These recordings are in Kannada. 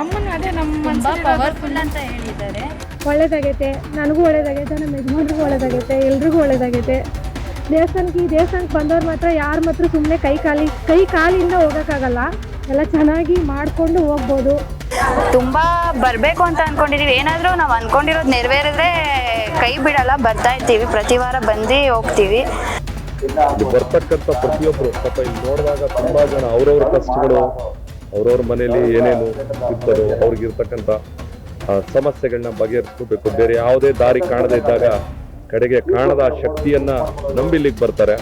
ಅಮ್ಮನ ಅದೇ ನಮ್ಮ ಪವರ್ಫುಲ್ ಅಂತ ಹೇಳಿದ್ದಾರೆ. ಒಳ್ಳೇದಾಗೈತೆ ನನಗೂ ಒಳ್ಳೇದಾಗೈತೆ ನಮ್ಮ ಯಜಮಾನ್ರಿಗೂ ಒಳ್ಳೇದಾಗೈತೆ ಎಲ್ರಿಗೂ ಒಳ್ಳೇದಾಗೈತೆ. ದೇವಸ್ಥಾನಕ್ಕೆ ಈ ದೇವಸ್ಥಾನಕ್ಕೆ ಬಂದವ್ರು ಮಾತ್ರ ಯಾರ ಮಾತ್ರ ಸುಮ್ಮನೆ ಕೈ ಕಾಲಿ ಕೈ ಕಾಲಿಂದ ಹೋಗೋಕ್ಕಾಗಲ್ಲ. ಎಲ್ಲ ಚೆನ್ನಾಗಿ ಮಾಡಿಕೊಂಡು ಹೋಗ್ಬೋದು. ತುಂಬ ಬರಬೇಕು ಅಂತ ಅಂದ್ಕೊಂಡಿದ್ದೀವಿ ಏನಾದರೂ ನಾವು ಅಂದ್ಕೊಂಡಿರೋದು ನೆರವೇರಿದ್ರೆ ಕೈ ಬಿಡಲ್ಲ. ಬರ್ತಾ ಇರ್ತೀವಿ. ಪ್ರತಿ ವಾರ ಬಂದು ಹೋಗ್ತೀವಿ. ಬರ್ತಕ್ಕಂಥ ಪ್ರತಿಯೊಬ್ಬರು ಪಾಪ ಇಲ್ಲಿ ನೋಡಿದಾಗ ತುಂಬಾ ಜನ ಅವ್ರವ್ರ ಕಷ್ಟಗಳು ಅವ್ರವ್ರ ಮನೇಲಿ ಏನೇನು ಇರ್ತದೋ ಅವ್ರಿಗಿರ್ತಕ್ಕಂಥ ಆ, ಸಮಸ್ಯೆಗಳನ್ನ ಬಗೆಹರಿಸ್ಕೋಬೇಕು. ಬೇರೆ ಯಾವುದೇ ದಾರಿ ಕಾಣದೇ ಇದ್ದಾಗ ಕಡೆಗೆ ಕಾಣದ ಶಕ್ತಿಯನ್ನ ನಂಬಿ ಇಲ್ಲಿಗೆ ಬರ್ತಾರೆ.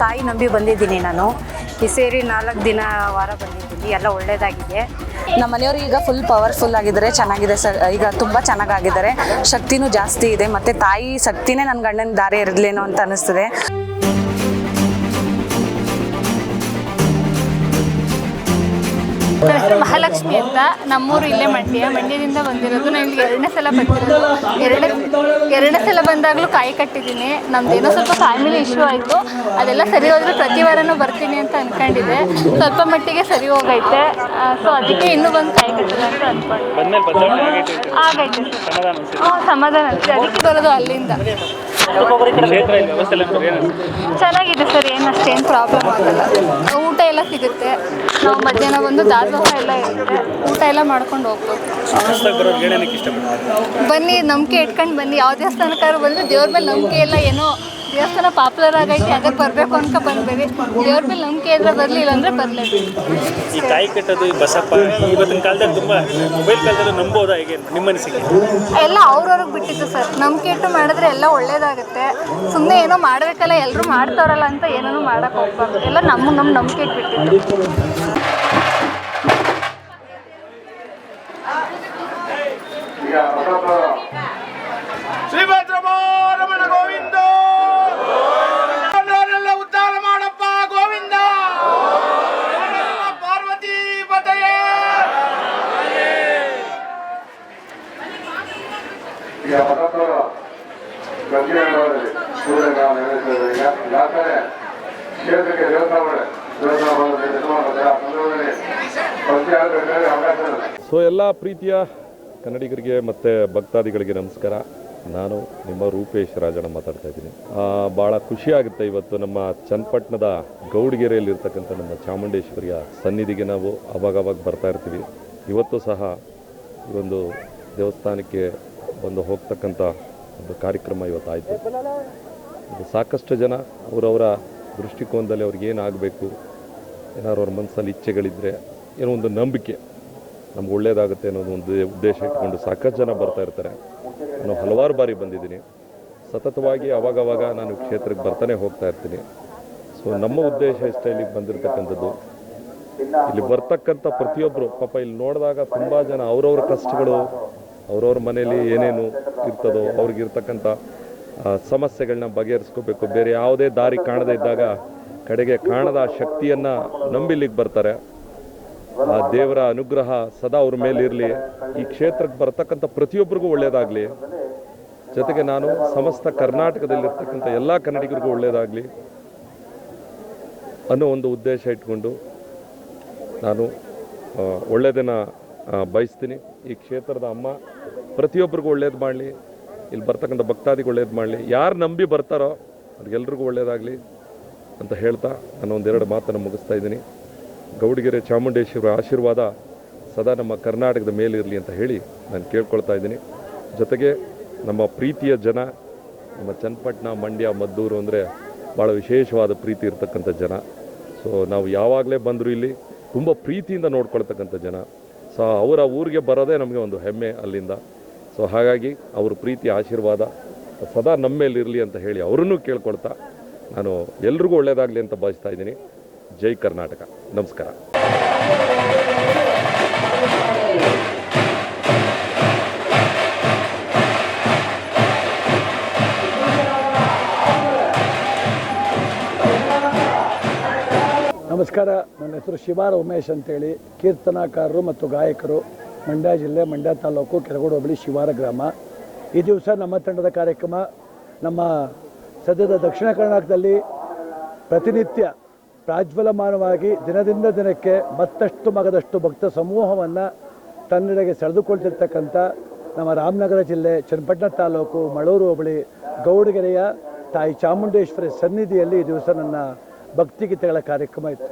ತಾಯಿ ನಂಬಿ ಬಂದಿದ್ದೀನಿ ನಾನು. ಈ ಸೇರಿ ನಾಲ್ಕು ದಿನ ವಾರ ಬಂದಿದ್ದೀನಿ. ಎಲ್ಲ ಒಳ್ಳೇದಾಗಿದೆ. ನಮ್ಮ ಮನೆಯವರು ಈಗ ಫುಲ್ ಪವರ್ಫುಲ್ ಆಗಿದ್ದಾರೆ. ಚೆನ್ನಾಗಿದೆ ಸರ್. ಈಗ ತುಂಬ ಚೆನ್ನಾಗಾಗಿದ್ದಾರೆ. ಶಕ್ತಿನೂ ಜಾಸ್ತಿ ಇದೆ. ಮತ್ತು ತಾಯಿ ಶಕ್ತಿನೇ ನನ್ನ ಗಂಡನ ದಾರಿ ಇರಲೇನೋ ಅಂತ ಅನಿಸ್ತದೆ ಹೆಸರು ಮಹಾಲಕ್ಷ್ಮಿ ಅಂತ ನಮ್ಮೂರು ಇಲ್ಲೇ ಮಂಡ್ಯ. ಮಂಡ್ಯದಿಂದ ಬಂದಿರೋದು ನಾನು ಇಲ್ಲಿ ಎರಡನೇ ಸಲ ಬಂದಿರೋದು. ಎರಡನೇ ಎರಡನೇ ಸಲ ಬಂದಾಗಲೂ ಕಾಯಿ ಕಟ್ಟಿದ್ದೀನಿ. ನಮ್ದೇನೋ ಸ್ವಲ್ಪ ಫ್ಯಾಮಿಲಿ ಇಶ್ಯೂ ಆಯಿತು. ಅದೆಲ್ಲ ಸರಿ ಹೋದ್ರೆ ಪ್ರತಿ ವಾರನೂ ಬರ್ತೀನಿ ಅಂತ ಅನ್ಕೊಂಡಿದ್ದೆ ಸ್ವಲ್ಪ ಮಟ್ಟಿಗೆ ಸರಿ ಹೋಗೈತೆ. ಸೊ ಅದಕ್ಕೆ ಇನ್ನೂ ಬಂದು ಕಾಯಿ ಕಟ್ಟಿದೆ ಅಂತ ಅನ್ಕೊಂಡು. ಆಗೈತೆ. ಹ್ಞೂ ಸಮಾಧಾನ ಅನಿಸುತ್ತೆ. ಅದಕ್ಕೆ ಬರೋದು ಅಲ್ಲಿಂದ. ಚೆನ್ನಾಗಿದೆ ಸರ್, ಏನು ಅಷ್ಟೇನು ಪ್ರಾಬ್ಲಮ್ ಆಗಲ್ಲ. ಊಟ ಎಲ್ಲ ಸಿಗುತ್ತೆ. ನಾವು ಮಧ್ಯಾಹ್ನ ಬಂದು ದಾಸೋಹ ಎಲ್ಲ ಇರುತ್ತೆ. ಊಟ ಎಲ್ಲ ಮಾಡ್ಕೊಂಡು ಹೋಗ್ಬೋದು. ಬನ್ನಿ, ನಂಬಿಕೆ ಇಟ್ಕೊಂಡು ಬನ್ನಿ. ಯಾವ ದೇವಸ್ಥಾನಕ್ಕಾದ್ರು ಬಂದರೆ ದೇವ್ರ ಮೇಲೆ ನಂಬಿಕೆ ಎಲ್ಲ ಏನೋ ದೇವಸ್ಥಾನ ಪಾಪ್ಯುಲರ್ ಆಗೈತೆ ಅದಕ್ಕೆ ಬರಬೇಕು ಅಂತ ಬಂದ್ಬೇಡಿ. ದೇವ್ರ ಮೇಲೆ ನಂಬಿಕೆ ಇದ್ರೆ ಬರಲಿಲ್ಲ ಅಂದರೆ ಬರಲೇಬೇಕು. ಈ ತಾಯಿ ಕಟ್ಟೋದು ಈ ಬಸಪ್ಪ ಇವತ್ತಿನ ಕಾಲದಲ್ಲಿ ತುಂಬಾ ಮೊಬೈಲ್ ಕಾಲದಲ್ಲಿ ನಂಬೋದಾ ಹೇಗೆ ನಿಮ್ಮ ಅನಿಸಿಕೆ? ಎಲ್ಲ ಅವ್ರವ್ರಿಗೆ ಬಿಟ್ಟಿತ್ತು ಸರ್. ನಂಬಿಕೆ ಇಟ್ಟು ಮಾಡಿದ್ರೆ ಎಲ್ಲ ಒಳ್ಳೇದಾಗುತ್ತೆ. ಸುಮ್ಮನೆ ಏನೋ ಮಾಡಬೇಕಲ್ಲ ಎಲ್ಲರೂ ಮಾಡ್ತಾರಲ್ಲ ಅಂತ ಏನೂ ಮಾಡಕ್ಕೆ ಹೋಗ್ಬಾರ್ದು. ಎಲ್ಲ ನಮ್ಮ ನಮ್ಮ ನಂಬಿಕೆ ಇಟ್ಬಿಟ್ಟಿತ್ತು. ಸೊ ಎಲ್ಲ ಪ್ರೀತಿಯ ಕನ್ನಡಿಗರಿಗೆ ಮತ್ತು ಭಕ್ತಾದಿಗಳಿಗೆ ನಮಸ್ಕಾರ. ನಾನು ನಿಮ್ಮ ರೂಪೇಶ್ ರಾಜಣ್ಣ ಮಾತಾಡ್ತಾ ಇದ್ದೀನಿ. ಭಾಳ ಖುಷಿಯಾಗುತ್ತೆ ಇವತ್ತು ನಮ್ಮ ಚನ್ನಪಟ್ಟಣದ ಗೌಡಗೆರೆಯಲ್ಲಿರ್ತಕ್ಕಂಥ ನಮ್ಮ ಚಾಮುಂಡೇಶ್ವರಿಯ ಸನ್ನಿಧಿಗೆ ನಾವು ಅವಾಗವಾಗ ಬರ್ತಾ ಇರ್ತೀವಿ. ಇವತ್ತು ಸಹ ಈ ಒಂದು ದೇವಸ್ಥಾನಕ್ಕೆ ಒಂದು ಹೋಗ್ತಕ್ಕಂಥ ಒಂದು ಕಾರ್ಯಕ್ರಮ ಇವತ್ತಾಯಿತು. ಸಾಕಷ್ಟು ಜನ ಅವರವರ ದೃಷ್ಟಿಕೋನದಲ್ಲಿ ಅವ್ರಿಗೆ ಏನಾಗಬೇಕು ಏನಾದ್ರು ಅವ್ರ ಮನಸ್ಸಲ್ಲಿ ಇಚ್ಛೆಗಳಿದ್ದರೆ ಏನೋ ಒಂದು ನಂಬಿಕೆ, ನಮ್ಗೆ ಒಳ್ಳೇದಾಗುತ್ತೆ ಅನ್ನೋದು ಒಂದು ಉದ್ದೇಶ ಇಟ್ಕೊಂಡು ಸಾಕಷ್ಟು ಜನ ಬರ್ತಾ ಇರ್ತಾರೆ. ನಾನು ಹಲವಾರು ಬಾರಿ ಬಂದಿದ್ದೀನಿ. ಸತತವಾಗಿ ಅವಾಗವಾಗ ನಾನು ಕ್ಷೇತ್ರಕ್ಕೆ ಬರ್ತಾನೆ ಹೋಗ್ತಾ ಇರ್ತೀನಿ. ಸೊ ನಮ್ಮ ಉದ್ದೇಶ ಇಷ್ಟ ಇಲ್ಲಿಗೆ ಬಂದಿರತಕ್ಕಂಥದ್ದು. ಇಲ್ಲಿ ಬರ್ತಕ್ಕಂಥ ಪ್ರತಿಯೊಬ್ಬರು ಪಾಪ ಇಲ್ಲಿ ನೋಡಿದಾಗ ತುಂಬ ಜನ ಅವ್ರವ್ರ ಕಷ್ಟಗಳು, ಅವ್ರವ್ರ ಮನೇಲಿ ಏನೇನು ಇರ್ತದೋ, ಅವ್ರಿಗಿರ್ತಕ್ಕಂಥ ಸಮಸ್ಯೆಗಳನ್ನ ಬಗೆಹರಿಸ್ಕೋಬೇಕು. ಬೇರೆ ಯಾವುದೇ ದಾರಿ ಕಾಣದೇ ಇದ್ದಾಗ ಕಡೆಗೆ ಕಾಣದ ಶಕ್ತಿಯನ್ನು ನಂಬಿಲಿಕ್ಕೆ ಬರ್ತಾರೆ. ಆ ದೇವರ ಅನುಗ್ರಹ ಸದಾ ಅವ್ರ ಮೇಲೆ ಇರಲಿ. ಈ ಕ್ಷೇತ್ರಕ್ಕೆ ಬರ್ತಕ್ಕಂಥ ಪ್ರತಿಯೊಬ್ಬರಿಗೂ ಒಳ್ಳೆಯದಾಗಲಿ ಜೊತೆಗೆ ನಾನು ಸಮಸ್ತ ಕರ್ನಾಟಕದಲ್ಲಿರ್ತಕ್ಕಂಥ ಎಲ್ಲ ಕನ್ನಡಿಗರಿಗೂ ಒಳ್ಳೆಯದಾಗಲಿ ಅನ್ನೋ ಒಂದು ಉದ್ದೇಶ ಇಟ್ಕೊಂಡು ನಾನು ಒಳ್ಳೆಯದನ್ನು ಬಯಸ್ತೀನಿ. ಈ ಕ್ಷೇತ್ರದ ಅಮ್ಮ ಪ್ರತಿಯೊಬ್ಬರಿಗೂ ಒಳ್ಳೇದು ಮಾಡಲಿ. ಇಲ್ಲಿ ಬರ್ತಕ್ಕಂಥ ಭಕ್ತಾದಿಗೆ ಒಳ್ಳೇದು ಮಾಡಲಿ. ಯಾರು ನಂಬಿ ಬರ್ತಾರೋ ಅವ್ರಿಗೆಲ್ರಿಗೂ ಒಳ್ಳೇದಾಗಲಿ. ಅಂತ ಹೇಳ್ತಾ ನಾನು ಒಂದೆರಡು ಮಾತನ್ನು ಮುಗಿಸ್ತಾ ಇದ್ದೀನಿ. ಗೌಡಗೆರೆ ಚಾಮುಂಡೇಶ್ವರ ಆಶೀರ್ವಾದ ಸದಾ ನಮ್ಮ ಕರ್ನಾಟಕದ ಮೇಲಿರಲಿ ಅಂತ ಹೇಳಿ ನಾನು ಕೇಳ್ಕೊಳ್ತಾ ಇದ್ದೀನಿ. ಜೊತೆಗೆ ನಮ್ಮ ಪ್ರೀತಿಯ ಜನ, ನಮ್ಮ ಚನ್ನಪಟ್ಟಣ, ಮಂಡ್ಯ, ಮದ್ದೂರು ಅಂದರೆ ಭಾಳ ವಿಶೇಷವಾದ ಪ್ರೀತಿ ಇರತಕ್ಕಂಥ ಜನ. ಸೊ ನಾವು ಯಾವಾಗಲೇ ಬಂದರೂ ಇಲ್ಲಿ ತುಂಬ ಪ್ರೀತಿಯಿಂದ ನೋಡ್ಕೊಳ್ತಕ್ಕಂಥ ಜನ. ಸೊ ಅವರ ಊರಿಗೆ ಬರೋದೇ ನಮಗೆ ಒಂದು ಹೆಮ್ಮೆ ಅಲ್ಲಿಂದ. ಸೊ ಹಾಗಾಗಿ ಅವ್ರ ಪ್ರೀತಿ ಆಶೀರ್ವಾದ ಸದಾ ನಮ್ಮ ಮೇಲಿರಲಿ ಅಂತ ಹೇಳಿ ಅವರನ್ನು ಕೇಳ್ಕೊಳ್ತಾ ನಾನು ಎಲ್ರಿಗೂ ಒಳ್ಳೆಯದಾಗಲಿ ಅಂತ ಭಾವಿಸ್ತಾ ಇದ್ದೀನಿ. ಜೈ ಕರ್ನಾಟಕ. ನಮಸ್ಕಾರ. ನಮಸ್ಕಾರ. ನನ್ನ ಹೆಸರು ಶಿವಾರ ಉಮೇಶ್ ಅಂತೇಳಿ. ಕೀರ್ತನಾಕಾರರು ಮತ್ತು ಗಾಯಕರು. ಮಂಡ್ಯ ಜಿಲ್ಲೆ, ಮಂಡ್ಯ ತಾಲೂಕು ಕೆರಗೋಡು ಹೋಬಳಿ ಶಿವಾರ ಗ್ರಾಮ. ಈ ದಿವಸ ನಮ್ಮ ತಂಡದ ಕಾರ್ಯಕ್ರಮ ನಮ್ಮ ಸದ್ಯದ ದಕ್ಷಿಣ ಕರ್ನಾಟಕದಲ್ಲಿ ಪ್ರತಿನಿತ್ಯ ಪ್ರಾಜ್ವಲಮಾನವಾಗಿ ದಿನದಿಂದ ದಿನಕ್ಕೆ ಮತ್ತಷ್ಟು ಮಗದಷ್ಟು ಭಕ್ತ ಸಮೂಹವನ್ನು ತನ್ನೆಡೆಗೆ ಸೆಳೆದುಕೊಳ್ತಿರ್ತಕ್ಕಂಥ ನಮ್ಮ ರಾಮನಗರ ಜಿಲ್ಲೆ ಚನ್ನಪಟ್ಟಣ ತಾಲೂಕು ಮಳೂರು ಹೋಬಳಿ ಗೌಡಗೆರೆಯ ತಾಯಿ ಚಾಮುಂಡೇಶ್ವರಿ ಸನ್ನಿಧಿಯಲ್ಲಿ ಈ ದಿವಸ ನನ್ನ ಭಕ್ತಿಗೀತೆಗಳ ಕಾರ್ಯಕ್ರಮ ಇತ್ತು.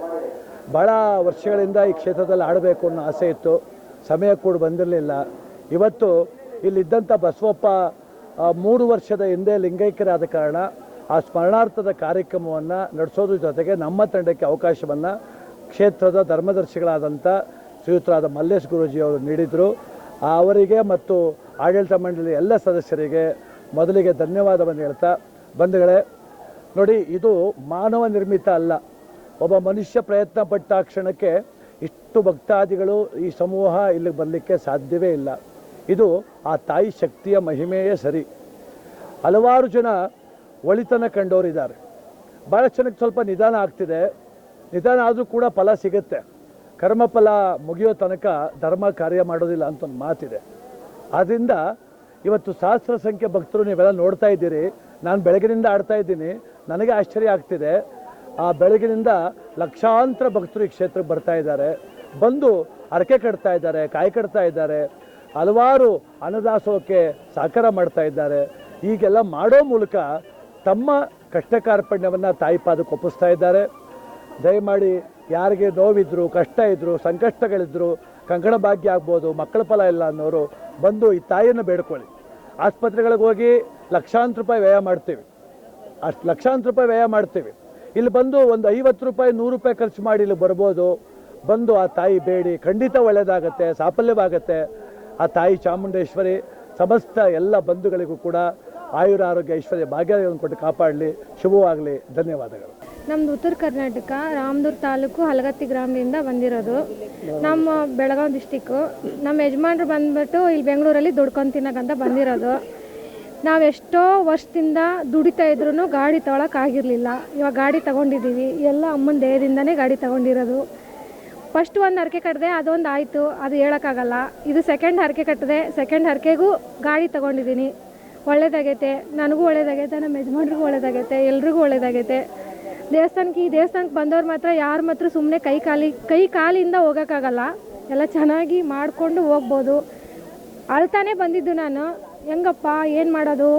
ಭಾಳ ವರ್ಷಗಳಿಂದ ಈ ಕ್ಷೇತ್ರದಲ್ಲಿ ಆಡಬೇಕು ಅನ್ನೋ ಆಸೆ ಇತ್ತು. ಸಮಯ ಕೂಡ ಬಂದಿರಲಿಲ್ಲ. ಇವತ್ತು ಇಲ್ಲಿದ್ದಂಥ ಬಸವಪ್ಪ ಮೂರು ವರ್ಷದ ಹಿಂದೆ ಲಿಂಗೈಕ್ಯರಾದ ಕಾರಣ ಆ ಸ್ಮರಣಾರ್ಥದ ಕಾರ್ಯಕ್ರಮವನ್ನು ನಡೆಸೋದ್ರ ಜೊತೆಗೆ ನಮ್ಮ ತಂಡಕ್ಕೆ ಅವಕಾಶವನ್ನು ಕ್ಷೇತ್ರದ ಧರ್ಮದರ್ಶಿಗಳಾದಂಥ ಶ್ರೀಯುತರಾದ ಮಲ್ಲೇಶ್ ಗುರೂಜಿಯವರು ನೀಡಿದರು. ಅವರಿಗೆ ಮತ್ತು ಆಡಳಿತ ಮಂಡಳಿ ಎಲ್ಲ ಸದಸ್ಯರಿಗೆ ಮೊದಲಿಗೆ ಧನ್ಯವಾದವನ್ನು ಹೇಳ್ತಾ, ಬಂಧುಗಳೇ, ನೋಡಿ ಇದು ಮಾನವ ನಿರ್ಮಿತ ಅಲ್ಲ. ಒಬ್ಬ ಮನುಷ್ಯ ಪ್ರಯತ್ನ ಪಟ್ಟ ಕ್ಷಣಕ್ಕೆ ಇಷ್ಟು ಭಕ್ತಾದಿಗಳು ಈ ಸಮೂಹ ಇಲ್ಲಿಗೆ ಬರಲಿಕ್ಕೆ ಸಾಧ್ಯವೇ ಇಲ್ಲ. ಇದು ಆ ತಾಯಿ ಶಕ್ತಿಯ ಮಹಿಮೆಯೇ ಸರಿ. ಹಲವಾರು ಜನ ಒಳಿತನ ಕಂಡವರಿದ್ದಾರೆ. ಭಾಳ ಜನಕ್ಕೆ ಸ್ವಲ್ಪ ನಿಧಾನ ಆಗ್ತಿದೆ. ನಿಧಾನ ಆದರೂ ಕೂಡ ಫಲ ಸಿಗುತ್ತೆ. ಕರ್ಮಫಲ ಮುಗಿಯೋ ತನಕ ಧರ್ಮ ಕಾರ್ಯ ಮಾಡೋದಿಲ್ಲ ಅಂತ ಒಂದು ಮಾತಿದೆ. ಆದ್ದರಿಂದ ಇವತ್ತು ಸಹಸ್ರ ಸಂಖ್ಯೆ ಭಕ್ತರು ನೀವೆಲ್ಲ ನೋಡ್ತಾ ಇದ್ದೀರಿ. ನಾನು ಬೆಳಗಿನಿಂದ ಆಡ್ತಾ ಇದ್ದೀನಿ. ನನಗೆ ಆಶ್ಚರ್ಯ ಆಗ್ತಿದೆ. ಆ ಬೆಳಗಿನಿಂದ ಲಕ್ಷಾಂತರ ಭಕ್ತರು ಈ ಕ್ಷೇತ್ರಕ್ಕೆ ಬರ್ತಾ ಇದ್ದಾರೆ. ಬಂದು ಅರಕೆ ಕಟ್ತಾ ಇದ್ದಾರೆ, ಕಾಯಿ ಕಟ್ತಾ ಇದ್ದಾರೆ. ಹಲವಾರು ಅನ್ನದಾಸೋಹಕ್ಕೆ ಸಹಕಾರ ಮಾಡ್ತಾ ಇದ್ದಾರೆ. ಹೀಗೆಲ್ಲ ಮಾಡೋ ಮೂಲಕ ತಮ್ಮ ಕಷ್ಟ ಕಾರ್ಪಣ್ಯವನ್ನು ತಾಯಿ ಒಪ್ಪಿಸ್ತಾ ಇದ್ದಾರೆ. ದಯಮಾಡಿ ಯಾರಿಗೆ ನೋವಿದ್ರು, ಕಷ್ಟ ಇದ್ದರು ಸಂಕಷ್ಟಗಳಿದ್ರು, ಕಂಕಣ ಭಾಗ್ಯ ಆಗ್ಬೋದು, ಮಕ್ಕಳ ಫಲ ಇಲ್ಲ ಅನ್ನೋರು ಬಂದು ಈ ತಾಯಿಯನ್ನು ಬೇಡ್ಕೊಳ್ಳಿ. ಆಸ್ಪತ್ರೆಗಳಿಗೆ ಹೋಗಿ ಲಕ್ಷಾಂತರ ರೂಪಾಯಿ ವ್ಯಯ ಮಾಡ್ತೀವಿ. ಅಷ್ಟು ಲಕ್ಷಾಂತರ ರೂಪಾಯಿ ವ್ಯಯ ಮಾಡ್ತೀವಿ. ಇಲ್ಲಿ ಬಂದು ಒಂದು ಐವತ್ತು ರೂಪಾಯಿ, ನೂರು ರೂಪಾಯಿ ಖರ್ಚು ಮಾಡಿ ಇಲ್ಲಿ ಬರ್ಬೋದು. ಬಂದು ಆ ತಾಯಿ ಬೇಡಿ, ಖಂಡಿತ ಒಳ್ಳೆಯದಾಗತ್ತೆ ಸಾಫಲ್ಯವಾಗತ್ತೆ. ಆ ತಾಯಿ ಚಾಮುಂಡೇಶ್ವರಿ ಸಮಸ್ತ ಎಲ್ಲ ಬಂಧುಗಳಿಗೂ ಕೂಡ ಆಯುರ ಆರೋಗ್ಯ ಐಶ್ವರ್ಯ ಭಾಗ್ಯಗಳನ್ನು ಕೊಟ್ಟು ಕಾಪಾಡಲಿ. ಶುಭವಾಗಲಿ ಧನ್ಯವಾದಗಳು. ನಮ್ದು ಉತ್ತರ ಕರ್ನಾಟಕ, ರಾಮದುರ್ ತಾಲೂಕು ಹಲಗತ್ತಿ ಗ್ರಾಮದಿಂದ ಬಂದಿರೋದು. ನಮ್ಮ ಬೆಳಗಾವಿ ಡಿಸ್ಟಿಕ್ಕು ನಮ್ಮ ಯಜಮಾನ್ರು ಬಂದ್ಬಿಟ್ಟು ಇಲ್ಲಿ ಬೆಂಗಳೂರಲ್ಲಿ ದುಡ್ಕೊಂಡು ತಿನ್ನಕ್ಕಂತ ಬಂದಿರೋದು. ನಾವು ಎಷ್ಟೋ ವರ್ಷದಿಂದ ದುಡಿತಾ ಇದ್ರೂ ಗಾಡಿ ತೊಗೊಳಕ್ಕಾಗಿರಲಿಲ್ಲ ಇವಾಗ ಗಾಡಿ ತಗೊಂಡಿದ್ದೀವಿ ಎಲ್ಲ ಅಮ್ಮನ ದೇಹದಿಂದನೇ ಗಾಡಿ ತಗೊಂಡಿರೋದು. ಫಸ್ಟ್ ಒಂದು ಹರಕೆ ಕಟ್ಟಿದೆ ಅದೊಂದು ಆಯಿತು, ಅದು ಹೇಳೋಕ್ಕಾಗಲ್ಲ. ಇದು ಸೆಕೆಂಡ್ ಹರಕೆ ಕಟ್ಟಿದೆ ಸೆಕೆಂಡ್ ಹರಕೆಗೂ ಗಾಡಿ ತಗೊಂಡಿದ್ದೀನಿ. ಒಳ್ಳೇದಾಗೈತೆ, ನನಗೂ ಒಳ್ಳೇದಾಗೈತೆ, ನಮ್ಮ ಯಜಮಾನ್ರಿಗೂ ಒಳ್ಳೇದಾಗೈತೆ, ಎಲ್ರಿಗೂ ಒಳ್ಳೇದಾಗೈತೆ. ದೇವಸ್ಥಾನಕ್ಕೆ, ಈ ದೇವಸ್ಥಾನಕ್ಕೆ ಬಂದವ್ರು ಮಾತ್ರ ಯಾರು ಮಾತ್ರ ಸುಮ್ಮನೆ ಕೈ ಕಾಲಿ, ಕೈ ಕಾಲಿಂದ ಹೋಗೋಕ್ಕಾಗಲ್ಲ. ಎಲ್ಲ ಚೆನ್ನಾಗಿ ಮಾಡಿಕೊಂಡು ಹೋಗ್ಬೋದು. ಅಳ್ತಾನೆ ಬಂದಿದ್ದು ನಾನು. ಹೆಂಗಪ್ಪ, ಏನು ಮಾಡೋದು?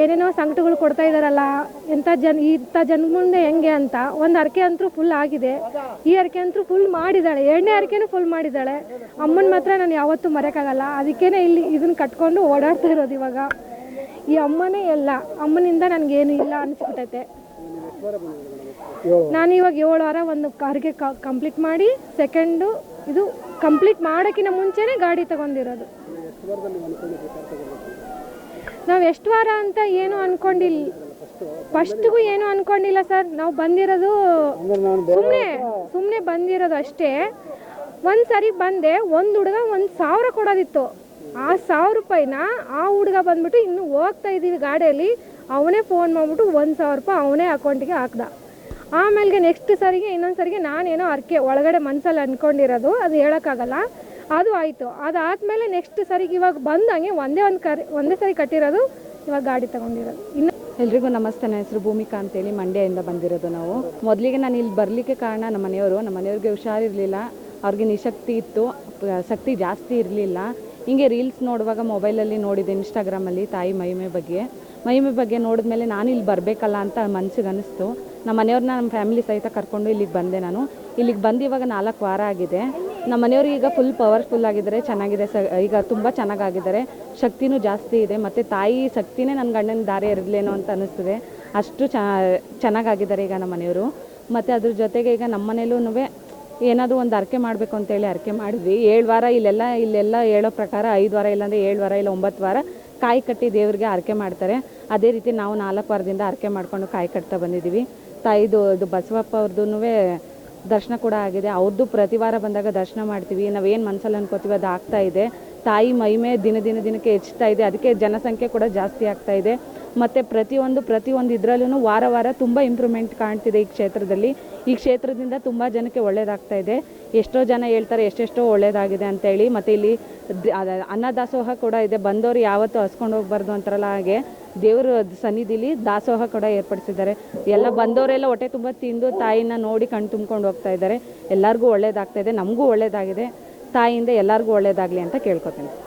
ಏನೇನೋ ಸಂಕಟಗಳು ಕೊಡ್ತಾ ಇದ್ದಾರಲ್ಲ ಎಂಥ ಜನ ಇಂಥ ಜನ ಮುಂದೆ ಹೆಂಗೆ ಅಂತ, ಒಂದು ಅರ್ಕೆ ಅಂತೂ ಫುಲ್ ಆಗಿದೆ. ಈ ಅರ್ಕೆ ಅಂತೂ ಫುಲ್ ಮಾಡಿದ್ದಾಳೆ. ಎರಡನೇ ಅರ್ಕೆನೂ ಫುಲ್ ಮಾಡಿದ್ದಾಳೆ. ಅಮ್ಮನ ಮಾತ್ರ ನಾನು ಯಾವತ್ತೂ ಮರೆಯೋಕ್ಕಾಗಲ್ಲ ಅದಕ್ಕೇನೆ ಇಲ್ಲಿ ಇದನ್ನ ಕಟ್ಕೊಂಡು ಓಡಾಡ್ತಾ ಇರೋದು ಇವಾಗ. ಈ ಅಮ್ಮನೇ ಎಲ್ಲ. ಅಮ್ಮನಿಂದ ನನಗೇನು ಇಲ್ಲ ಅನಿಸ್ಬಿಟ್ಟೈತೆ. ನಾನು ಇವಾಗ ಏಳು ವಾರ ಒಂದು ಕಾರ್ಗೆ ಕಂಪ್ಲೀಟ್ ಮಾಡಿ ಸೆಕೆಂಡು ಇದು ಕಂಪ್ಲೀಟ್ ಮಾಡೋಕ್ಕಿಂತ ಮುಂಚೆನೇ ಗಾಡಿ ತಗೊಂಡಿರೋದು. ನಾವು ಎಷ್ಟು ವಾರ ಅಂತ ಏನು ಅನ್ಕೊಂಡಿಲ್ಲ ಫಸ್ಟ್ಗೂ ಏನು ಅನ್ಕೊಂಡಿಲ್ಲ ಸರ್. ನಾವು ಬಂದಿರೋದು ಸುಮ್ಮನೆ ಸುಮ್ಮನೆ ಬಂದಿರೋದು ಅಷ್ಟೇ. ಒಂದು ಸರಿ ಬಂದೆ, ಒಂದು ಹುಡುಗ ಒಂದು ಸಾವಿರ ಕೊಡೋದಿತ್ತು. ಆ ಸಾವಿರ ರೂಪಾಯಿನ ಆ ಹುಡುಗ ಬಂದ್ಬಿಟ್ಟು ಇನ್ನು ಹೋಗ್ತಾ ಇದ್ದೀವಿ ಗಾಡಿಯಲ್ಲಿ. ಅವನೇ ಫೋನ್ ಮಾಡ್ಬಿಟ್ಟು ಒಂದು ಸಾವಿರ ರೂಪಾಯಿ ಅವನೇ ಅಕೌಂಟಿಗೆ ಹಾಕ್ದ. ಆಮೇಲೆ ನೆಕ್ಸ್ಟ್ ಸರಿಗೆ, ಇನ್ನೊಂದು ಸರಿಗೆ ನಾನೇನೋ ಅರ್ಕೆ, ಒಳಗಡೆ ಮನಸ್ಸಲ್ಲಿ ಅಂದ್ಕೊಂಡಿರೋದು ಅದು ಹೇಳೋಕ್ಕಾಗಲ್ಲ. ಅದು ಆಯಿತು. ಅದಾದಮೇಲೆ ನೆಕ್ಸ್ಟ್ ಸರಿಗೆ ಇವಾಗ ಬಂದಂಗೆ ಒಂದೇ ಒಂದು ಕರಿ, ಒಂದೇ ಸರಿ ಕಟ್ಟಿರೋದು ಇವಾಗ ಗಾಡಿ ತಗೊಂಡಿರೋದು. ಇನ್ನು ಎಲ್ರಿಗೂ ನಮಸ್ತೆ, ನನ್ನ ಹೆಸರು ಭೂಮಿಕಾ ಅಂತೇಳಿ, ಮಂಡ್ಯದಿಂದ ಬಂದಿರೋದು ನಾವು. ಮೊದಲಿಗೆ ನಾನು ಇಲ್ಲಿ ಬರಲಿಕ್ಕೆ ಕಾರಣ ನಮ್ಮ ಮನೆಯವರು, ನಮ್ಮ ಮನೆಯವ್ರಿಗೆ ಹುಷಾರಿರಲಿಲ್ಲ. ಅವ್ರಿಗೆ ನಿಶಕ್ತಿ ಇತ್ತು ಶಕ್ತಿ ಜಾಸ್ತಿ ಇರಲಿಲ್ಲ. ಹಿಂಗೆ ರೀಲ್ಸ್ ನೋಡುವಾಗ ಮೊಬೈಲಲ್ಲಿ ನೋಡಿದೆ ಇನ್ಸ್ಟಾಗ್ರಾಮಲ್ಲಿ ತಾಯಿ ಮಹಿಮೆ ಬಗ್ಗೆ. ಮಹಿಮೆ ಬಗ್ಗೆ ನೋಡಿದ್ಮೇಲೆ ನಾನು ಇಲ್ಲಿ ಬರಬೇಕಲ್ಲ ಅಂತ ಮನ್ಸಿಗೆ ಅನಿಸ್ತು. ನಮ್ಮ ಮನೆಯವ್ರನ್ನ ನಮ್ಮ ಫ್ಯಾಮಿಲಿ ಸಹಿತ ಕರ್ಕೊಂಡು ಇಲ್ಲಿಗೆ ಬಂದೆ ನಾನು. ಇಲ್ಲಿಗೆ ಬಂದು ಇವಾಗ ನಾಲ್ಕು ವಾರ ಆಗಿದೆ. ನಮ್ಮ ಮನೆಯವರು ಈಗ ಫುಲ್ ಪವರ್ಫುಲ್ ಆಗಿದ್ದಾರೆ, ಚೆನ್ನಾಗಿದೆ ಸ, ಈಗ ತುಂಬ ಚೆನ್ನಾಗಾಗಿದ್ದಾರೆ. ಶಕ್ತಿನೂ ಜಾಸ್ತಿ ಇದೆ, ಮತ್ತು ತಾಯಿ ಶಕ್ತಿನೇ ನನ್ನ ಗಂಡನ ದಾರಿ ಇರಲೇನೋ ಅಂತ ಅನ್ನಿಸ್ತದೆ. ಅಷ್ಟು ಚ, ಚೆನ್ನಾಗಾಗಿದ್ದಾರೆ ಈಗ ನಮ್ಮ ಮನೆಯವರು. ಮತ್ತು ಅದ್ರ ಜೊತೆಗೆ ಈಗ ನಮ್ಮ ಮನೇಲೂ ಏನಾದರೂ ಒಂದು ಅರಕೆ ಮಾಡಬೇಕು ಅಂತೇಳಿ ಅರಕೆ ಮಾಡಿದ್ವಿ. ಏಳು ವಾರ ಇಲ್ಲೆಲ್ಲ ಇಲ್ಲೆಲ್ಲ ಹೇಳೋ ಪ್ರಕಾರ ಐದು ವಾರ ಇಲ್ಲಾಂದರೆ ಏಳು ವಾರ ಇಲ್ಲ ಒಂಬತ್ತು ವಾರ ಕಾಯಿ ಕಟ್ಟಿ ದೇವರಿಗೆ ಅರಕೆ ಮಾಡ್ತಾರೆ. ಅದೇ ರೀತಿ ನಾವು ನಾಲ್ಕು ವಾರದಿಂದ ಅರಕೆ ಮಾಡಿಕೊಂಡು ಕಾಯಿ ಕಟ್ತಾ ಬಂದಿದ್ದೀವಿ. ತಾಯಿದು, ಇದು ಬಸವಪ್ಪ ಅವ್ರದ್ದು ದರ್ಶನ ಕೂಡ ಆಗಿದೆ. ಅವ್ರದ್ದು ಪ್ರತಿ ವಾರ ಬಂದಾಗ ದರ್ಶನ ಮಾಡ್ತೀವಿ. ನಾವೇನು ಮನಸ್ಸಲ್ಲಿ ಅನ್ಕೋತೀವಿ ಅದು ಆಗ್ತಾ ಇದೆ. ತಾಯಿ ಮಹಿಮೆ ದಿನ ದಿನ ದಿನಕ್ಕೆ ಹೆಚ್ಚುತ್ತಾ ಇದೆ. ಅದಕ್ಕೆ ಜನಸಂಖ್ಯೆ ಕೂಡ ಜಾಸ್ತಿ ಆಗ್ತಾ ಇದೆ. ಮತ್ತು ಪ್ರತಿಯೊಂದು ಪ್ರತಿಯೊಂದು ಇದರಲ್ಲೂ ವಾರ ವಾರ ತುಂಬ ಇಂಪ್ರೂವ್ಮೆಂಟ್ ಕಾಣ್ತಿದೆ ಈ ಕ್ಷೇತ್ರದಲ್ಲಿ. ಈ ಕ್ಷೇತ್ರದಿಂದ ತುಂಬ ಜನಕ್ಕೆ ಒಳ್ಳೆಯದಾಗ್ತಾ ಇದೆ. ಎಷ್ಟೋ ಜನ ಹೇಳ್ತಾರೆ, ಎಷ್ಟೆಷ್ಟೋ ಒಳ್ಳೆಯದಾಗಿದೆ ಅಂತೇಳಿ ಮತ್ತು ಇಲ್ಲಿ ಅನ್ನದಾಸೋಹ ಕೂಡ ಇದೆ. ಬಂದವರು ಯಾವತ್ತೂ ಹಸ್ಕೊಂಡು ಹೋಗ್ಬಾರ್ದು ಅಂತಾರಲ್ಲ ಹಾಗೆ. ದೇವ್ರ ಸನ್ನಿಧಿಲಿ ದಾಸೋಹ ಕೂಡ ಏರ್ಪಡಿಸಿದ್ದಾರೆ. ಎಲ್ಲ ಬಂದವರೆಲ್ಲ ಹೊಟ್ಟೆ ತುಂಬ ತಿಂದು ತಾಯಿನ ನೋಡಿ ಕಣ್ ತುಂಬ್ಕೊಂಡು ಹೋಗ್ತಾ ಇದ್ದಾರೆ. ಎಲ್ಲರಿಗೂ ಒಳ್ಳೇದಾಗ್ತಾ ಇದೆ. ನಮಗೂ ಒಳ್ಳೇದಾಗಿದೆ. ತಾಯಿಯಿಂದ ಎಲ್ಲರಿಗೂ ಒಳ್ಳೇದಾಗಲಿ ಅಂತ ಕೇಳ್ಕೊತೀನಿ.